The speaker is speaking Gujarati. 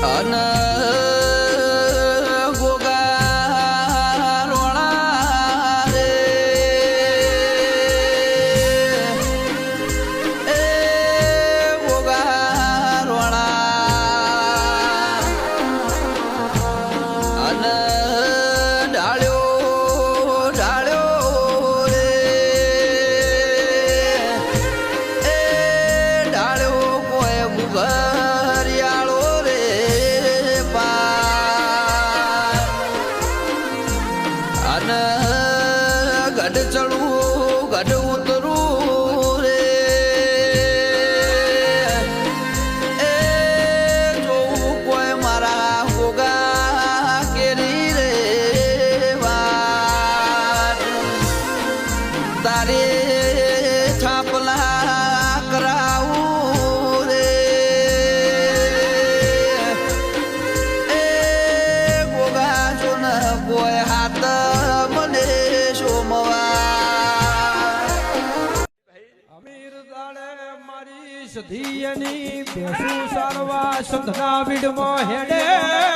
અન ગોગા અન ગઢ ચડવું, ગઢ ઉતરવું રે. એ જોવું કોઈ મારા હોગા કેરી રે વાત. તારે છાપલા કરાવું રે. એ ગોગા જો કોઈ હાથ સધિયની ભેંસું સારવા સંતના બીડમાં હેડે.